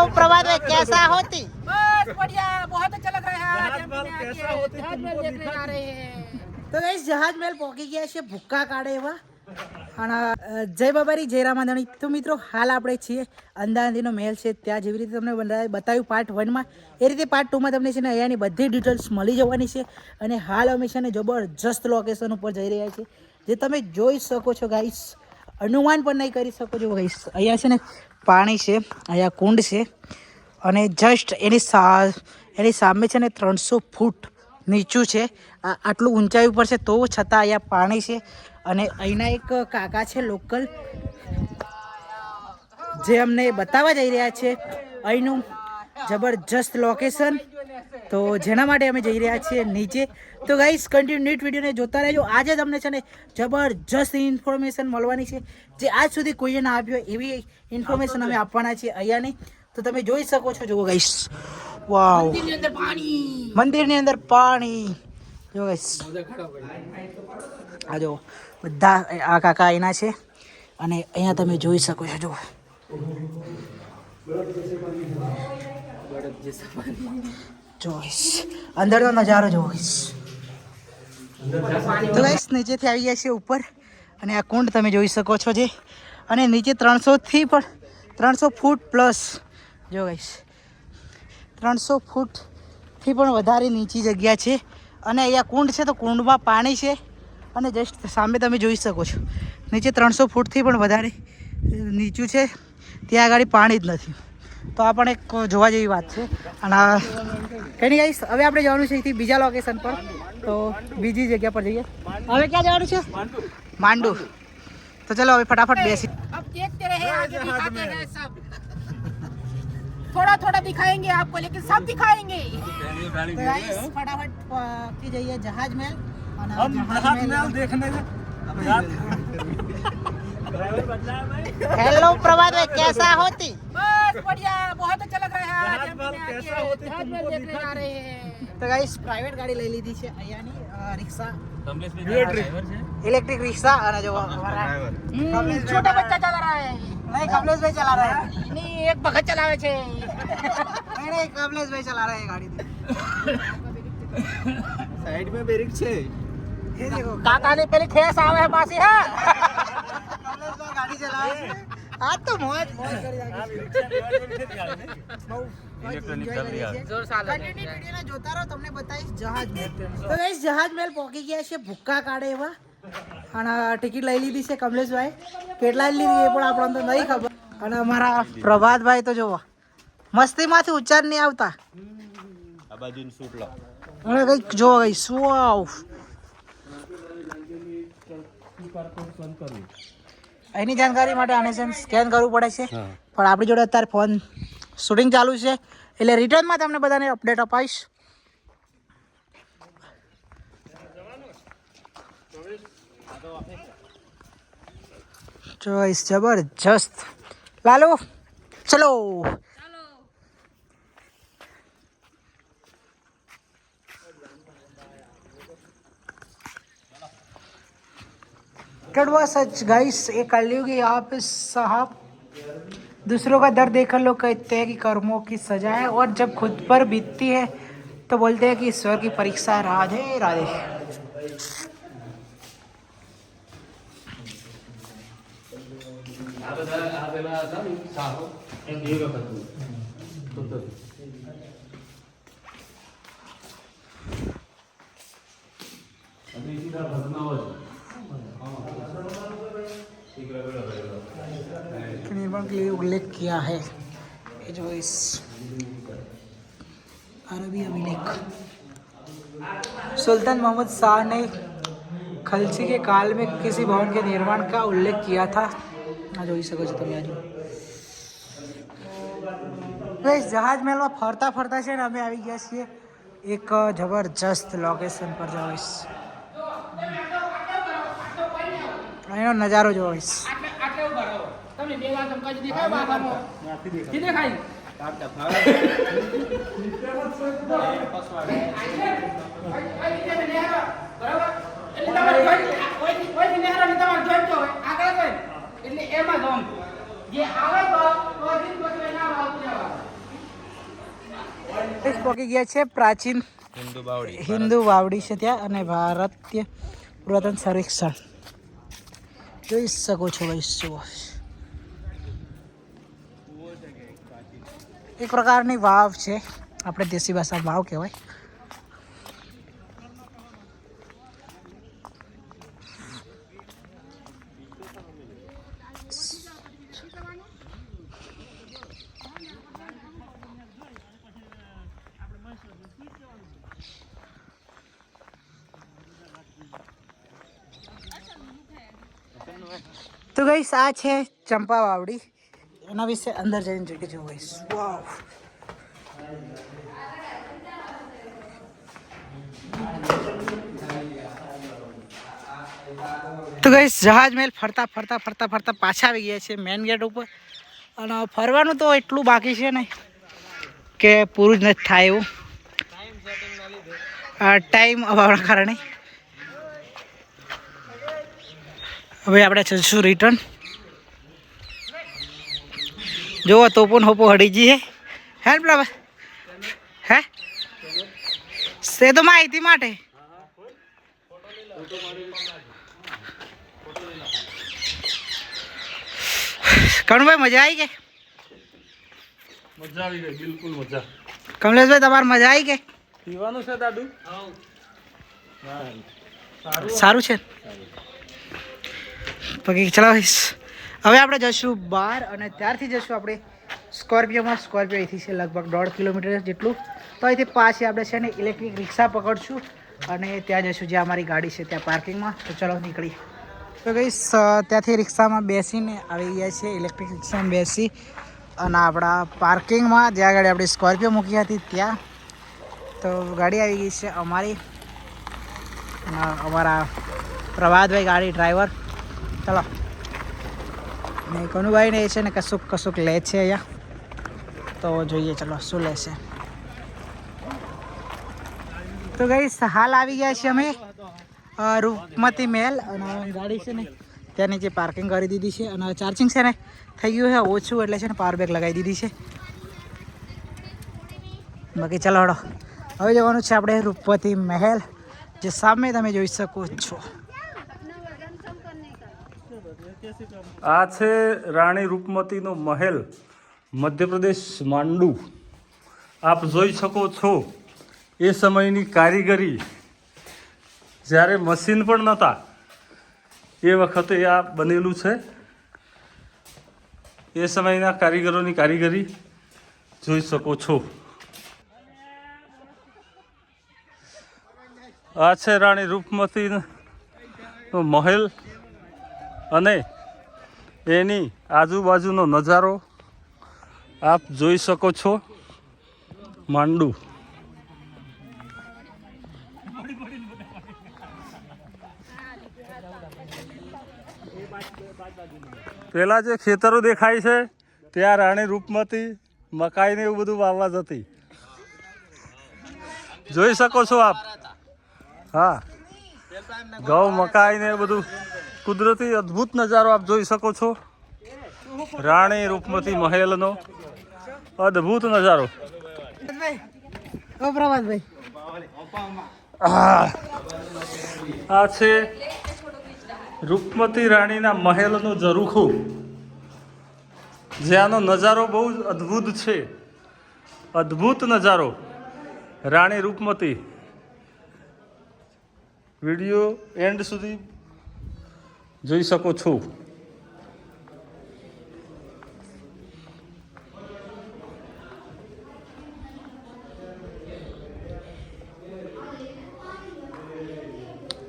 Hello प्रभात भाई कैसा होती बस बढ़िया बहुत अच्छा लग रहा है आज हम जहाज यहाँ महल के कैसा होती जहाज महल तुमको देखने दिखा जा रहे हैं તો ગાઈસ જહાજ મહેલ પહોંચી ગયા છે ભૂક્કા કાઢે એવા અને અ, જય બાબારી જય રામાધણી તો મિત્રો હાલ આપણે છીએ અંદાજીનો મહેલ છે ત્યાં જેવી રીતે તમને બધા બતાવ્યું પાર્ટ વનમાં એ રીતે પાર્ટ ટુમાં તમને છે ને અહીંયાની બધી ડિટેલ્સ મળી જવાની છે અને હાલ અમે છે ને જબરજસ્ત લોકેશન ઉપર જઈ રહ્યા છીએ જે તમે જોઈ શકો છો ગાઈસ અનુમાન પણ નહીં કરી શકો છો ગાઈસ અહીંયા છે ને પાણી છે, અહીંયા કુંડ છે અને જસ્ટ એની સા, એની સામે છે ને ત્રણસો ફૂટ નીચું છે. આટલું ઊંચાઈ ઉપર છે, તો છતાં અહીંયા પાણી છે અને અહીંના એક કાકા છે લોકલ, જે અમને બતાવવા જઈ રહ્યા છે. અહીંનું જબરજસ્ત લોકેશન તો જેના માટે અમે જઈ રહ્યા છીએ નીચે. તો ગાઈસ કન્ટિન્યુ નીટ વિડીયોને જોતા રહેજો. આજે તમને છે ને જબરજસ્ત ઇન્ફોર્મેશન મળવાની છે. જે આજ સુધી કોઈએ ના આપ્યો એવી ઇન્ફોર્મેશન અમે આપવાના છીએ અહીંયાની તો તમે જોઈ શકો છો જુઓ ગાઈસ વાવ મંદિરની અંદર પાણી. જો ગાઈસ આ જો બધા આ કાકા એના છે. અને અહીંયા તમે જોઈ શકો છો જુઓ. બરફ guys, અંદરનો નજારો જોઈશ. તો ગાઈશ નીચેથી આવી ગયા છે ઉપર. અને આ કુંડ તમે જોઈ શકો છો જે. અને નીચે ત્રણસોથી પણ ત્રણસો ફૂટ પ્લસ જો ગાઈશ ત્રણસો ફૂટથી પણ વધારે નીચી જગ્યા છે. અને અહીંયા કુંડ છે તો કુંડમાં પાણી છે. અને જસ્ટ સામે તમે જોઈ શકો છો. નીચે ત્રણસો ફૂટથી પણ વધારે નીચું છે. ત્યાં આગળ પાણી જ નથી. તો આ પણ એક જોવા જેવી વાત છે અને આ કંઈ નહીં ગાઈશ હવે આપણે જવાનું છે અહીંથી બીજા લોકેશન પર તો બીજી જગ્યા પર જઈએ હવે ક્યાં જવાનું છે માંડુ તો ચલો હવે ફટાફટ બેસી अब देखते रहे आगे दिखाते हैं सब थोड़ा थोड़ा दिखाएंगे आपको लेकिन सब दिखाएंगे તો ગાઈસ ફટાફટ પહોંચી જઈએ જહાજ મહેલ અને हम જહાજ जहाज મહેલ महल देखने ड्राइवर बदला है भाई हेलो प्रभात भाई कैसा होती बस बढ़िया बहुत अच्छा लग रहा है आज जहाज हम महल यहाँ कैसा के होती जहाज तुमको महल देखने दिखा जा रहे हैं તો ગાઈસ પ્રાઇવેટ ગાડી લઈ લીધી છે અહીંયાની અ, રિક્ષા इलेक्ट्रिक ઇલેક્ટ્રિક રિક્ષા અને જો અમારા हम्म, छोटा बच्चा चला रहा है નહીં કમલેશભાઈ ચલા રહા હે नहीं एक भगत चलावे छे નહીં નહીં કમલેશભાઈ ચલા રહા હે ગાડી साइड में ब्रेक छे એ દેખો काका ने पहले ठेस आवे ગાડી ચલાવે આ તો મોજ બતાવીશ જહાજ મેલ તો જહાજ મેલ પહોંચી ગયા છે ભૂક્કા કાઢે એવા અને ટિકિટ લઈ લીધી છે કમલેશભાઈ કેટલા લીધી એ પણ આપણને તો નહીં ખબર અને અમારા પ્રભાતભાઈ તો જોવા મસ્તી મસ્તીમાંથી ઉચ્ચાર નહીં આવતા આ અને કંઈક જોવો કંઈ શું આવ એની જાણકારી માટે આને છે સ્કેન કરવું પડે છે. પણ આપણી જોડે અત્યારે ફોન શૂટિંગ ચાલુ છે. એટલે રિટર્નમાં તમને બધાને અપડેટ અપાઈશ. ચોઈસ જબરજસ્ત. લાલો ચલો. कड़वा सच गाइस ये कलयुगी आप साहब? दूसरों का दर्द देखकर लोग कहते हैं कि कर्मों की सजा है और जब खुद पर बीतती है तो बोलते हैं कि ईश्वर की परीक्षा है राधे। राधे निर्माण के लिए उल्लेख किया है ये जो इस अरबी अभिलेख सुल्तान मोहम्मद शाह ने खलसी के काल में किसी भवन के निर्माण का उल्लेख किया था આ જોઈ શકો છો તમે આજુ ગાઈસ જહાજ મહેલમાં ફરતા ફરતા છે ને અમે આવી ગયા છીએ એક જબરજસ્ત લોકેશન પર જોઈશ અહીંનો નજારો જોઈશ આટલે ઊભા બે વાર ધમકાજી દેખાય બાબાનો કી દેખાય? એટલે તમારે જોઈન્ટ ઓયથી ઓયથી નેહરાની તમારે જોઈન્ટ હોય. આગળ હોય એટલે એમાં જ જે આવે તો તો દિન પછી એના આવતું જવાનું ગાઈસ પહોંચી ગયા છે પ્રાચીન હિન્દુ બાવડી હિન્દુ વાવડી છે ત્યાં અને ભારતીય પુરાતન સર્વેક્ષણ. જોઈ શકો છો ભાઈ એક પ્રકારની વાવ છે. આપણે દેશી ભાષામાં વાવ કહેવાય. તો ગઈશ આ છે ચંપા વાવડી. એના વિશે અંદર જઈને જોઈ જો ગઈશ વાવ. તો ગઈશ જહાજ મહેલ ફરતા ફરતા ફરતા ફરતા પાછા આવી ગયા છે મેન ગેટ ઉપર. અને ફરવાનું તો એટલું બાકી છે ને કે પૂરું જ નથી થાય એવું. ટાઈમ અભાવના કારણે. હવે આપણે ચલશું રિટર્ન જોવો તો પણ હોપો હડી જઈએ હે. ને પેલા હે? તે તો માહિતી માટે. કણભાઈ મજા આવી ગઈ મજા આવી ગઈ બિલકુલ મજા. કમલેશભાઈ તમારે મજા આવી કે? પીવાનું છે દાદુ? સારું છે? બાકી ચલાવીશ. હવે આપણે જઈશું બહાર અને ત્યારથી જઈશું આપણે સ્કોર્પિયોમાં. સ્કોર્પિયો અહીંથી છે લગભગ દોઢ કિલોમીટર જેટલું. તો અહીંથી પાછી આપણે છે ને ઇલેક્ટ્રિક રિક્ષા પકડશું અને ત્યાં જઈશું જ્યાં અમારી ગાડી છે ત્યાં પાર્કિંગમાં. તો ચલો નીકળી તો ગઈ ત્યાંથી રિક્ષામાં બેસીને આવી ગયા છે ઇલેક્ટ્રિક રિક્ષામાં બેસી અને આપણા પાર્કિંગમાં જ્યાં ગાડી આપણે સ્કોર્પિયો મૂકી હતી ત્યાં. તો ગાડી આવી ગઈ છે અમારી. અમારા પ્રભાતભાઈ ગાડી ડ્રાઈવર ચલો. ને કનુભાઈને એ છે ને કશુંક કશુંક લે છે અહીંયા. તો જોઈએ, ચલો, શું લેશે તો ગઈ હાલ આવી ગયા છીએ અમે રૂપમતી મહેલ અને ગાડી છે ને ત્યાં નીચે પાર્કિંગ કરી દીધી છે અને ચાર્જિંગ છે ને, થઈ ગયું છે, ઓછું એટલે છે ને પાવર બેગ લગાવી દીધી છે. બાકી ચાલો હડો હવે જવાનું છે આપણે રૂપવતી મહેલ જે સામે તમે જોઈ શકો છો. આ છે રાણી રૂપમતીનો મહેલ, મધ્યપ્રદેશ માંડુ. આપ જોઈ શકો છો, એ સમયની કારીગરી જ્યારે મશીન પણ નહોતા, એ વખતે આ બનેલું છે. એ સમયના કારીગરોની કારીગરી જોઈ શકો છો. આ છે રાણી રૂપમતીનો મહેલ. અને એની આજુબાજુનો નજારો આપ જોઈ શકો છો માંડુ. પેલા જે ખેતરો દેખાય છે, ત્યાં રાણી રૂપમતી મકાઈ ને એવું બધું વાવવા જતી. જોઈ શકો છો આપ? હા. ઘઉં મકાઈ ને બધું કુદરતી અદ્ભુત નજારો આપ જોઈ શકો છો. રાણી રૂપમતી મહેલનો અદ્ભુત નજારો. આ આ છે રૂપમતી રાણીના મહેલનું ઝરૂખું. જ્યાંનો નજારો બહુ જ અદ્ભુત છે. અદ્ભુત નજારો. રાણી રૂપમતી. વીડિયો એન્ડ સુધી જોઈ શકો છો.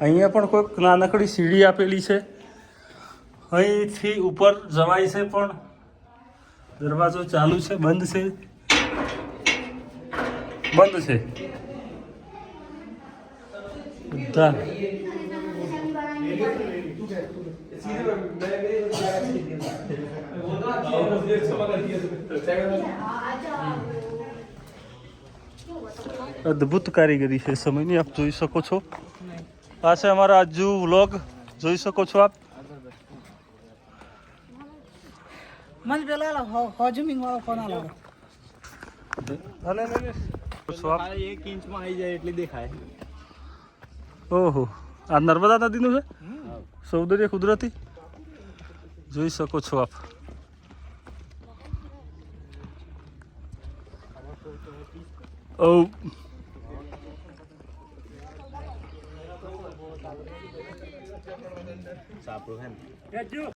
અહીંયા પણ કોઈક નાનકડી સીડી આપેલી છે. અહીંથી ઉપર જવાય છે પણ દરવાજો ચાલુ છે, બંધ છે. બંધ છે. બધા. અદ્ભુત કારીગરી છે સમયની આપ જોઈ શકો છો આ છે અમારા આજુ વ્લોગ જોઈ શકો છો આપ મને પેલા હોજુમિંગ વાળો ફોન આલો છો આપ ખાલી એક ઇંચમાં આવી જાય એટલી દેખાય ઓહો આ નર્મદા નદીનું છે સૌંદર્ય કુદરતી? જોઈ શકો છો આપ. ઓ સાપડું